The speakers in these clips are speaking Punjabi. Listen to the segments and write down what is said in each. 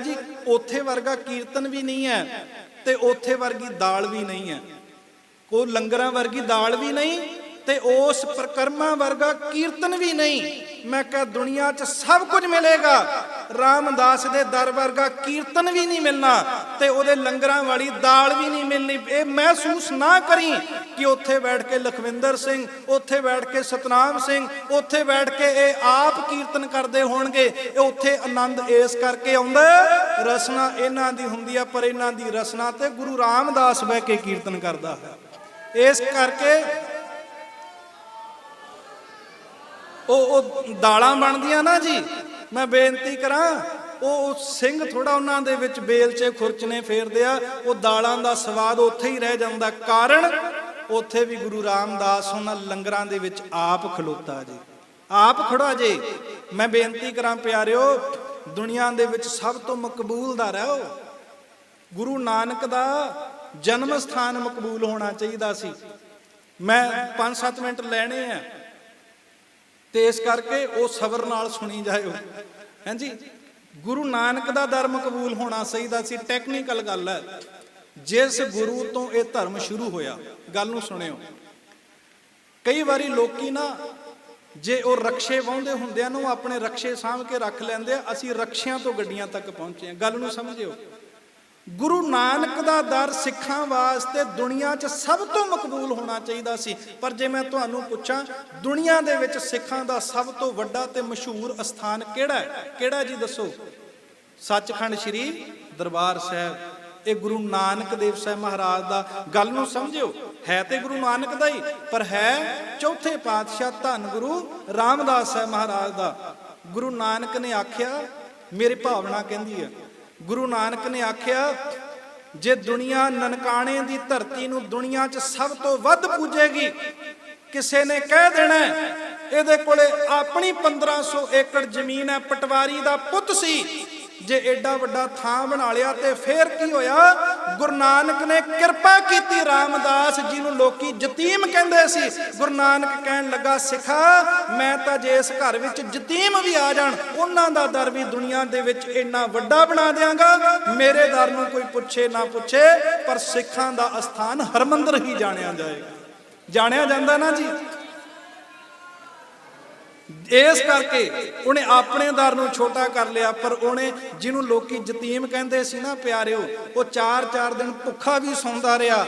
ਆ ਜੀ ਉੱਥੇ ਵਰਗਾ ਕੀਰਤਨ ਵੀ ਨਹੀਂ ਹੈ ਤੇ ਉੱਥੇ ਵਰਗੀ ਦਾਲ ਵੀ ਨਹੀਂ ਹੈ। ਕੋ ਲੰਗਰਾਂ ਵਰਗੀ ਦਾਲ ਵੀ ਨਹੀਂ ਤੇ ਉਸ ਪ੍ਰਕਰਮਾ ਵਰਗਾ ਕੀਰਤਨ ਵੀ ਨਹੀਂ। ਮੈਂ ਕਿਹਾ ਦੁਨੀਆ 'ਚ ਸਭ ਕੁਝ ਮਿਲੇਗਾ। ਰਾਮਦਾਸ ਦੇ ਦਰ ਵਰਗਾ ਕੀਰਤਨ ਵੀ ਨਹੀਂ ਮਿਲਣਾ ਤੇ ਉਹਦੇ ਲੰਗਰਾਂ ਵਾਲੀ ਦਾਲ ਵੀ ਨਹੀਂ ਮਿਲਣੀ। ਇਹ ਮਹਿਸੂਸ ਨਾ ਕਰੀ ਕਿ ਉੱਥੇ ਬੈਠ ਕੇ ਲਖਵਿੰਦਰ ਸਿੰਘ ਉੱਥੇ ਬੈਠ ਕੇ ਸਤਨਾਮ ਸਿੰਘ ਉੱਥੇ ਬੈਠ ਕੇ ਇਹ ਆਪ ਕੀਰਤਨ ਕਰਦੇ ਹੋਣਗੇ। ਇਹ ਉੱਥੇ ਆਨੰਦ ਇਸ ਕਰਕੇ ਆਉਂਦਾ ਹੈ, ਰਸਨਾ ਇਹਨਾਂ ਦੀ ਹੁੰਦੀ ਆ ਪਰ ਇਹਨਾਂ ਦੀ ਰਸਨਾ ਤੇ ਗੁਰੂ ਰਾਮਦਾਸ ਬਹਿ ਕੇ ਕੀਰਤਨ ਕਰਦਾ ਹੈ। ਇਸ ਕਰਕੇ ਉਹ ਉਹ ਦਾਲਾਂ ਬਣਦੀਆਂ ਨਾ ਜੀ। ਮੈਂ ਬੇਨਤੀ ਕਰਾਂ, ਉਹ ਉਹ ਸਿੰਘ ਥੋੜਾ ਉਹਨਾਂ ਦੇ ਵਿੱਚ ਬੇਲਚੇ ਖੁਰਚਨੇ ਫੇਰਦੇ ਆ, ਉਹ ਦਾਲਾਂ ਦਾ ਸਵਾਦ ਉੱਥੇ ਹੀ ਰਹਿ ਜਾਂਦਾ। ਕਾਰਨ, ਉੱਥੇ ਵੀ ਗੁਰੂ ਰਾਮਦਾਸ ਉਹਨਾਂ ਲੰਗਰਾਂ ਦੇ ਵਿੱਚ ਆਪ ਖਲੋਤਾ ਜੀ। ਆਪ ਖੜਾ ਜੇ। ਮੈਂ ਬੇਨਤੀ ਕਰਾਂ ਪਿਆਰਿਓ, ਦੁਨੀਆ ਦੇ ਵਿੱਚ ਸਭ ਤੋਂ ਮਕਬੂਲ ਦਾ ਰਹੋ ਗੁਰੂ ਨਾਨਕ ਦਾ ਜਨਮ ਸਥਾਨ ਮਕਬੂਲ ਹੋਣਾ ਚਾਹੀਦਾ ਸੀ। ਮੈਂ 5-7 ਮਿੰਟ ਲੈਣੇ ਆ। ਤੇ ਇਸ ਕਰਕੇ ਉਹ ਸਬਰ ਨਾਲ ਸੁਣੀ ਜਾਇਓ। ਹਾਂਜੀ, ਗੁਰੂ ਨਾਨਕ ਦਾ ਧਰਮ ਕਬੂਲ ਹੋਣਾ ਚਾਹੀਦਾ ਸੀ ਟੈਕਨੀਕਲ ਗੱਲ ਹੈ। ਜਿਸ ਗੁਰੂ ਤੋਂ ਇਹ ਧਰਮ ਸ਼ੁਰੂ ਹੋਇਆ, ਗੱਲ ਨੂੰ ਸੁਣਿਓ। ਕਈ ਵਾਰੀ ਲੋਕੀ ਨਾ, ਜੇ ਉਹ ਰਕਸ਼ੇ ਵਾਹੁੰਦੇ ਹੁੰਦਿਆਂ ਨੂੰ ਆਪਣੇ ਰਕਸ਼ੇ ਸਾਂਭ ਕੇ ਰੱਖ ਲੈਂਦੇ ਆ, ਅਸੀਂ ਰਕਸ਼ਿਆਂ ਤੋਂ ਗੱਡੀਆਂ ਤੱਕ ਪਹੁੰਚੇ ਆ। ਗੱਲ ਨੂੰ ਸਮਝਿਓ। ਗੁਰੂ ਨਾਨਕ ਦਾ ਦਰ ਸਿੱਖਾਂ ਵਾਸਤੇ ਦੁਨੀਆ 'ਚ ਸਭ ਤੋਂ ਮਕਬੂਲ ਹੋਣਾ ਚਾਹੀਦਾ ਸੀ। ਪਰ ਜੇ ਮੈਂ ਤੁਹਾਨੂੰ ਪੁੱਛਾਂ, ਦੁਨੀਆ ਦੇ ਵਿੱਚ ਸਿੱਖਾਂ ਦਾ ਸਭ ਤੋਂ ਵੱਡਾ ਤੇ ਮਸ਼ਹੂਰ ਅਸਥਾਨ ਕਿਹੜਾ ਹੈ? ਕਿਹੜਾ ਜੀ ਦੱਸੋ? ਸੱਚਖੰਡ ਸ੍ਰੀ ਦਰਬਾਰ ਸਾਹਿਬ। ਇਹ ਗੁਰੂ ਨਾਨਕ ਦੇਵ ਸਾਹਿਬ ਮਹਾਰਾਜ ਦਾ ਗੱਲ ਨੂੰ ਸਮਝਿਓ। ਹੈ ਤੇ ਗੁਰੂ ਨਾਨਕ ਦਾ ਹੀ, ਪਰ ਹੈ ਚੌਥੇ ਪਾਤਸ਼ਾਹ ਧੰਨ ਗੁਰੂ ਰਾਮਦਾਸ ਸਾਹਿਬ ਮਹਾਰਾਜ ਦਾ। ਗੁਰੂ ਨਾਨਕ ਨੇ ਆਖਿਆ, ਮੇਰੀ ਭਾਵਨਾ ਕਹਿੰਦੀ ਹੈ ਗੁਰੂ ਨਾਨਕ ਨੇ ਆਖਿਆ, ਜੇ ਦੁਨੀਆ ਨਨਕਾਣੇ ਦੀ ਧਰਤੀ ਨੂੰ ਦੁਨੀਆ 'ਚ ਸਭ ਤੋਂ ਵੱਧ ਪੂਜੇਗੀ, ਕਿਸੇ ਨੇ ਕਹਿ ਦੇਣਾ ਇਹਦੇ ਕੋਲੇ ਆਪਣੀ 1500 ਏਕੜ ਜ਼ਮੀਨ ਹੈ, ਪਟਵਾਰੀ ਦਾ ਪੁੱਤ ਸੀ, ਜੇ ਐਡਾ ਵੱਡਾ ਥਾਂ ਬਣਾ ਲਿਆ ਤੇ ਫੇਰ ਕੀ ਹੋਇਆ? ਗੁਰੂ ਨਾਨਕ ਨੇ ਕਿਰਪਾ ਕੀਤੀ ਰਾਮਦਾਸ ਜੀ ਨੂੰ ਲੋਕੀ ਯਤੀਮ ਕਹਿੰਦੇ ਸੀ। ਗੁਰੂ ਨਾਨਕ ਕਹਿਣ ਲੱਗਾ, ਸਿੱਖਾ, ਮੈਂ ਤਾਂ ਜੇ ਇਸ ਘਰ ਵਿੱਚ ਯਤੀਮ ਵੀ ਆ ਜਾਣ, ਉਹਨਾਂ ਦਾ ਦਰ ਵੀ ਦੁਨੀਆ ਦੇ ਵਿੱਚ ਇੰਨਾ ਵੱਡਾ ਬਣਾ ਦਿਆਂਗਾ। ਮੇਰੇ ਦਰ ਨੂੰ ਕੋਈ ਪੁੱਛੇ ਨਾ ਪੁੱਛੇ, ਪਰ ਸਿੱਖਾਂ ਦਾ ਅਸਥਾਨ ਹਰਮੰਦਰ ਹੀ ਜਾਣਿਆ ਜਾਏਗਾ। ਜਾਣਿਆ ਜਾਂਦਾ ਨਾ ਜੀ? ਇਸ ਕਰਕੇ ਉਹਨੇ ਆਪਣੇ ਦਰ ਨੂੰ ਛੋਟਾ ਕਰ ਲਿਆ, ਪਰ ਉਹਨੇ ਜਿਹਨੂੰ ਲੋਕੀ ਯਤੀਮ ਕਹਿੰਦੇ ਸੀ ਨਾ, ਪਿਆਰਿਓ, ਉਹ 4-4 ਦਿਨ ਭੁੱਖਾ ਵੀ ਸੌਂਦਾ ਰਿਹਾ।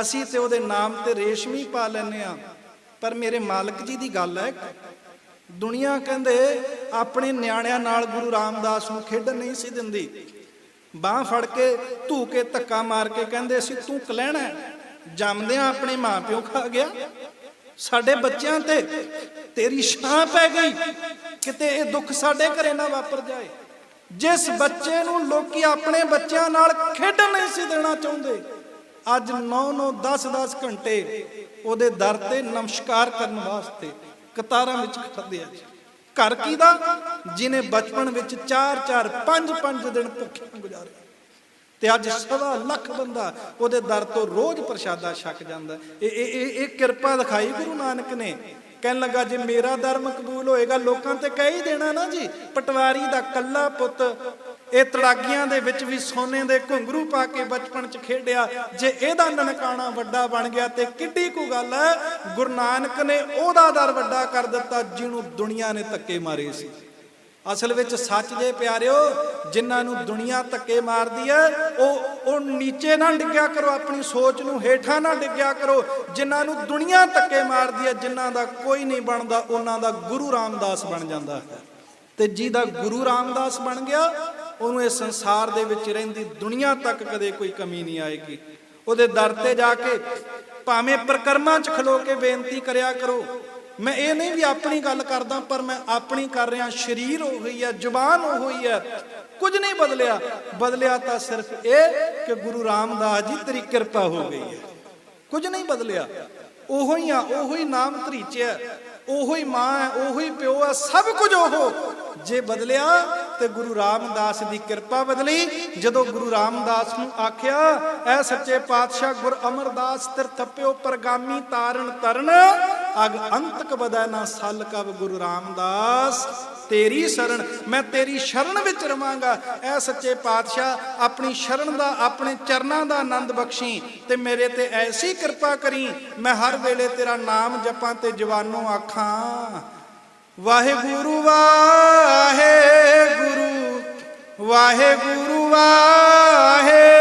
ਅਸੀਂ ਤੇ ਉਹਦੇ ਨਾਮ ਤੇ ਰੇਸ਼ਮੀ ਪਾ ਲੈਨੇ ਆ ਪਰ ਮੇਰੇ ਮਾਲਕ ਜੀ ਦੀ ਗੱਲ ਹੈ, ਦੁਨੀਆ ਕਹਿੰਦੇ ਆਪਣੇ ਨਿਆਣਿਆਂ ਨਾਲ ਗੁਰੂ ਰਾਮਦਾਸ ਨੂੰ ਖੇਡਣ ਨਹੀਂ ਸੀ ਦਿੰਦੀ। ਬਾਹ ਫੜ ਕੇ ਧੂ ਕੇ ਧੱਕਾ ਮਾਰ ਕੇ ਕਹਿੰਦੇ ਸੀ, ਤੂੰ ਕਲਹਿਣਾ ਜੰਮਦਿਆਂ ਆਪਣੇ ਮਾਪਿਓ ਖਾ ਗਿਆ? ਸਾਡੇ ਬੱਚਿਆਂ ਤੇ ਤੇਰੀ ਛਾਂ ਪੈ ਗਈ। ਕਿਤੇ ਇਹ ਦੁੱਖ ਸਾਡੇ ਘਰੇ ਨਾ ਵਾਪਰ ਜਾਏ। ਜਿਸ ਬੱਚੇ ਨੂੰ ਲੋਕੀ ਆਪਣੇ ਬੱਚਿਆਂ ਨਾਲ ਖੇਡਣ ਨਹੀਂ ਸੀ ਦੇਣਾ ਚਾਹੁੰਦੇ, ਅੱਜ 9-9 10-10 ਘੰਟੇ ਉਹਦੇ ਦਰ ਤੇ ਨਮਸਕਾਰ ਕਰਨ ਵਾਸਤੇ ਕਤਾਰਾਂ ਵਿੱਚ ਖੜਦੇ ਆ ਘਰ ਕੀ ਦਾ? ਜਿਨੇ ਬਚਪਨ ਵਿੱਚ 4-4 5-5 ਦਿਨ ਭੁੱਖੇ ਗੁਜ਼ਾਰੇ। ਤੇ ਅੱਜ ਸਵਾ ਲੱਖ ਬੰਦਾ ਉਹਦੇ ਦਰ ਤੋਂ ਰੋਜ਼ ਪ੍ਰਸ਼ਾਦਾ ਛਕ ਜਾਂਦਾ। ਇਹ ਇਹ ਇਹ- ਕਿਰਪਾ ਦਿਖਾਈ ਗੁਰੂ ਨਾਨਕ ਨੇ। ਕਹਿਣ ਲੱਗਾ, ਜੇ ਮੇਰਾ ਦਰ ਮਕਬੂਲ ਹੋਏਗਾ, ਲੋਕਾਂ ਤੇ ਕਹਿ ਹੀ ਦੇਣਾ ਨਾ ਜੀ, ਪਟਵਾਰੀ ਦਾ ਕੱਲਾ ਪੁੱਤ, ਇਹ ਤੜਾਗੀਆਂ ਦੇ ਵਿੱਚ ਵੀ ਸੋਨੇ ਦੇ ਘੁੰਗਰੂ ਪਾ ਕੇ ਬਚਪਨ ਚ ਖੇਡਿਆ, ਜੇ ਇਹਦਾ ਨਨਕਾਣਾ ਵੱਡਾ ਬਣ ਗਿਆ ਤੇ ਕਿੱਡੀ ਕੁ ਗੱਲ ਹੈ, ਗੁਰੂ ਨਾਨਕ ਨੇ ਉਹਦਾ ਦਰ ਵੱਡਾ ਕਰ ਦਿੱਤਾ, ਜਿਹਨੂੰ ਦੁਨੀਆ ਨੇ ਧੱਕੇ ਮਾਰੇ ਸੀ। ਅਸਲ ਵਿੱਚ ਸੱਚ ਦੇ ਪਿਆਰਿਓ, ਜਿਨ੍ਹਾਂ ਨੂੰ ਦੁਨੀਆ ਧੱਕੇ ਮਾਰਦੀ ਹੈ ਉਹ ਉਹ ਨੀਚੇ ਨਾ ਡਿੱਗਿਆ ਕਰੋ, ਆਪਣੀ ਸੋਚ ਨੂੰ ਹੇਠਾਂ ਨਾ ਡਿੱਗਿਆ ਕਰੋ। ਜਿਨ੍ਹਾਂ ਨੂੰ ਦੁਨੀਆ ਧੱਕੇ ਮਾਰਦੀ ਹੈ ਜਿਨ੍ਹਾਂ ਦਾ ਕੋਈ ਨਹੀਂ ਬਣਦਾ, ਉਹਨਾਂ ਦਾ ਗੁਰੂ ਰਾਮਦਾਸ ਬਣ ਜਾਂਦਾ ਹੈ। ਤੇ ਜਿਹਦਾ ਗੁਰੂ ਰਾਮਦਾਸ ਬਣ ਗਿਆ, ਉਹਨੂੰ ਇਸ ਸੰਸਾਰ ਦੇ ਵਿੱਚ ਰਹਿੰਦੀ ਦੁਨੀਆ ਤੱਕ ਕਦੇ ਕੋਈ ਕਮੀ ਨਹੀਂ ਆਏਗੀ। ਉਹਦੇ ਦਰ ਤੇ ਜਾ ਕੇ ਭਾਵੇਂ ਪ੍ਰਕਰਮਾਂ 'ਚ ਖਲੋ ਕੇ ਬੇਨਤੀ ਕਰਿਆ ਕਰੋ ਮੈਂ ਇਹ ਨਹੀਂ ਵੀ ਆਪਣੀ ਗੱਲ ਕਰਦਾ, ਪਰ ਮੈਂ ਆਪਣੀ ਕਰ ਰਿਹਾ, ਸਰੀਰ ਉਹ ਹੋਈ ਹੈ, ਜ਼ੁਬਾਨ ਉਹ ਹੋਈ ਹੈ। ਕੁਝ ਨਹੀਂ ਬਦਲਿਆ। ਬਦਲਿਆ ਤਾਂ ਸਿਰਫ ਇਹ ਕਿ ਗੁਰੂ ਰਾਮਦਾਸ ਜੀ ਤੇਰੀ ਕਿਰਪਾ ਹੋ ਗਈ ਹੈ। ਕੁਝ ਨਹੀਂ ਬਦਲਿਆ। ਉਹੋ ਹੀ ਆ, ਉਹੋ ਹੀ ਨਾਮ ਧਰੀਚਿਆ ਉਹੋ ਹੀ ਮਾਂ ਹੈ, ਉਹੋ ਹੀ ਪਿਓ ਹੈ, ਸਭ ਕੁਝ ਉਹ। ਜੇ ਬਦਲਿਆ ਤੇ ਗੁਰੂ ਰਾਮਦਾਸ ਦੀ ਕਿਰਪਾ ਬਦਲੀ। ਜਦੋਂ ਗੁਰੂ ਰਾਮਦਾਸ ਨੂੰ ਆਖਿਆ, ਐ ਸੱਚੇ ਪਾਤਸ਼ਾਹ ਗੁਰ ਅਮਰਦਾਸ, ਤਿਰ ਥੱਪਿਓ ਪਰਗਾਮੀ ਤਾਰਨ ਤਰਨ। ਅਗ ਅੰਤਕ ਬਦੈ ਨਾ ਸਲ ਕਬ ਗੁਰੂ ਰਾਮਦਾਸ। ਤੇਰੀ ਸ਼ਰਨ, ਮੈਂ ਤੇਰੀ ਸ਼ਰਨ ਵਿੱਚ ਰਵਾਂਗਾ। ਐ ਸੱਚੇ ਪਾਤਸ਼ਾਹ, ਆਪਣੀ ਸ਼ਰਨ ਦਾ, ਆਪਣੇ ਚਰਨਾਂ ਦਾ ਆਨੰਦ ਬਖਸ਼ੀ ਤੇ ਮੇਰੇ ਤੇ ਐਸੀ ਕਿਰਪਾ ਕਰੀ, ਮੈਂ ਹਰ ਵੇਲੇ ਤੇਰਾ ਨਾਮ ਜਪਾਂ ਤੇ ਜਵਾਨੋ ਆਖਾਂ, ਵਾਹਿਗੁਰੂ ਵਾਹਿਗੁਰੂ ਵਾਹਿਗੁਰੂ ਵਾਹਿਗੁਰੂ।